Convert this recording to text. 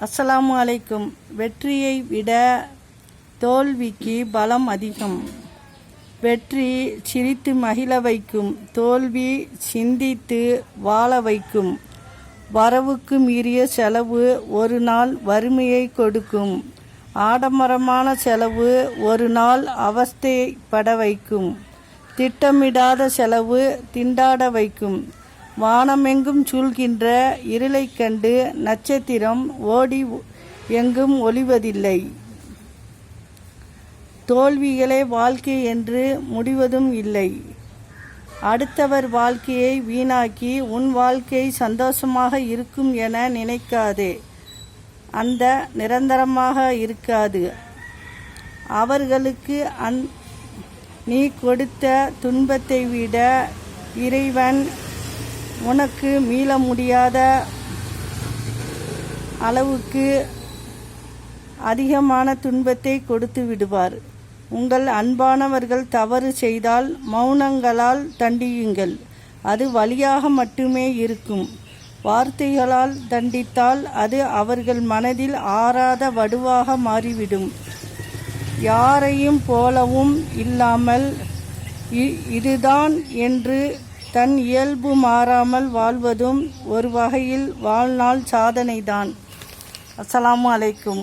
அஸ்ஸலாமு அலைக்கும். வெற்றியை விட தோல்விக்கு பலம் அதிகம். வெற்றி சிரித்து மகிழ வைக்கும். தோல்வி சிந்தித்து வாழ வைக்கும். வரவுக்கு மீறிய செலவு ஒரு நாள் வறுமையை கொடுக்கும். ஆடம்பரமான செலவு ஒரு நாள் அவஸ்தைப்பட வைக்கும். திட்டமிடாத செலவு திண்டாட வைக்கும். வானமெங்கும் சூழ்கின்ற இருளைக் கண்டு நட்சத்திரம் ஓடி எங்கும் ஒளிவதில்லை. தோல்விகளே வாழ்க்கை என்று முடிவதும் இல்லை. அடுத்தவர் வாழ்க்கையை வீணாக்கி உன் வாழ்க்கை சந்தோஷமாக இருக்கும் என நினைக்காதே. அந்த நிரந்தரமாக இருக்காது. அவர்களுக்கு அந் நீ கொடுத்த துன்பத்தை விட இறைவன் உனக்கு மீள முடியாத அளவுக்கு அதிகமான துன்பத்தை கொடுத்து விடுவார். உங்கள் அன்பானவர்கள் தவறு செய்தால் மௌனங்களால் தண்டியுங்கள். அது வழியாக மட்டுமே இருக்கும். வார்த்தைகளால் தண்டித்தால் அது அவர்கள் மனதில் ஆறாத வடுவாக மாறிவிடும். யாரையும் போலவும் இல்லாமல் இ- இதுதான் என்று தன் இயல்பு மாறாமல் வாழ்வதும் ஒரு வகையில் வாழ்நாள் சாதனைதான். அஸ்ஸலாமு அலைக்கும்.